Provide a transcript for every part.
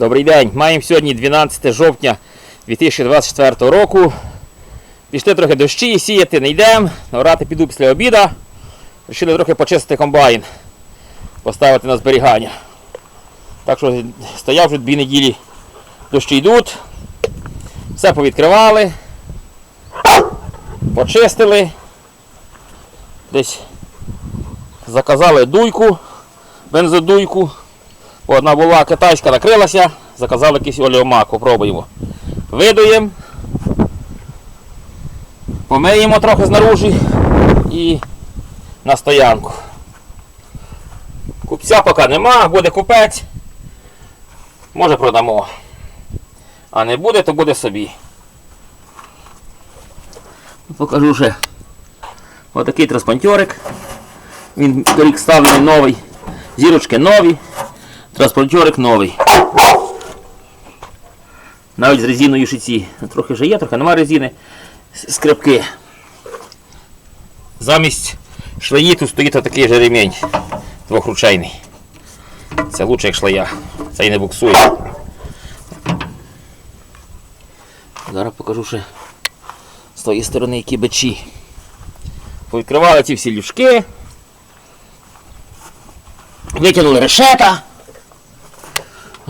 Добрий день. Маємо сьогодні 12 жовтня 2024 року. Пішли трохи дощі, сіяти не йдемо. Орати піду після обіда. Рішили трохи почистити комбайн, поставити на зберігання. Так що стояв вже дві неділі. Дощі йдуть. Все повідкривали. Почистили. Десь заказали дуйку, бензодуйку. Одна була китайська накрилася, заказали якийсь оліомак, попробуємо. Видуємо, помиємо трохи знаружі і на стоянку. Купця поки нема, буде купець. Може продамо. А не буде, то буде собі. Покажу ще отакий транспонтерик. Він торік ставлений новий. Зірочки нові. Транспортерик новий. Навіть з резиною шиці. Трохи вже є, трохи нема резини. Скрипки. Замість шлеї тут стоїть отакий же ремінь двохручейний. Це лучше як шлея. Це і не буксує. Зараз покажу ще з тої сторони які бичі. Повідкривали ці всі люшки. Викинули решета.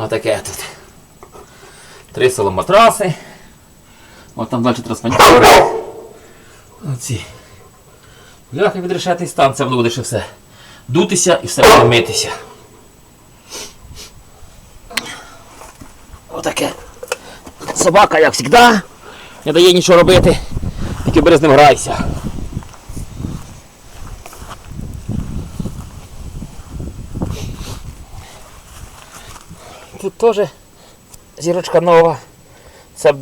Отаке тут. Три соломатраси. От там далі трансмонтури. Оці. Бляхи від решети стан, це воно буде ще все. Дутися і все буде. Отаке. Собака, як завжди, не дає нічого робити. Тільки бери з ним грайся. Тут теж зірочка нова. Це.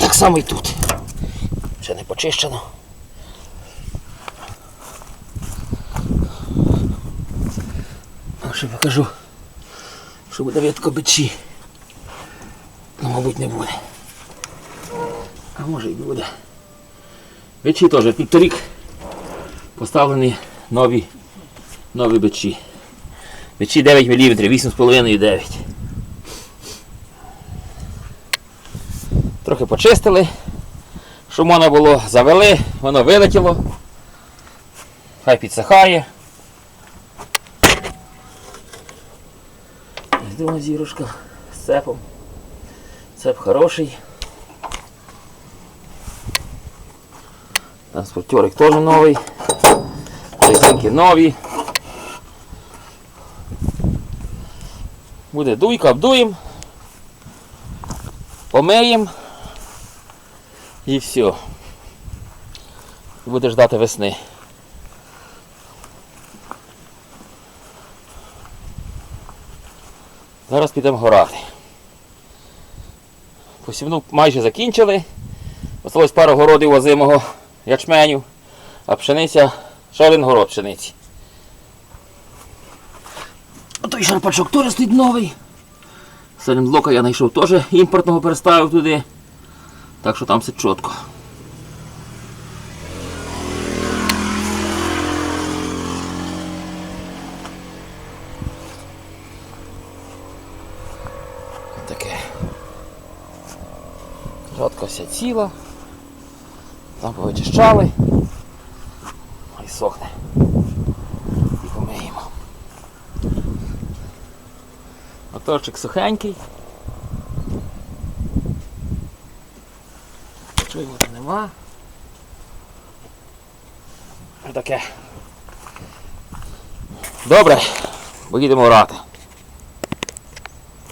Так само і тут. Ще не почищено. Ще покажу, що буде видко бичі. Ну, мабуть, не буде. А може і буде. Бичі теж. Тут торік поставлені нові, нові бичі. Печі 9 мм, 8,5 9. Трохи почистили, щоб можна було, завели, воно вилетіло. Хай підсихає. Друга зірушка з цепом. Цеп хороший. Транспортерик теж новий. Резинки нові. Буде дуйка, обдуємо, помиємо і все. Буде ждати весни. Зараз підемо горати. Посівну майже закінчили. Осталось пару городів озимого ячменю, а пшениця, ще город пшениці. Той шарпачок теж стоїть новий. Селенблока я знайшов теж імпортного переставив туди. Так що там все чітко. Таке. Жатка вся ціла. Там повичищали. Хай сохне. І помиємо. Моторчик сухенький. Чого то нема. Таке. Добре, поїдемо орати.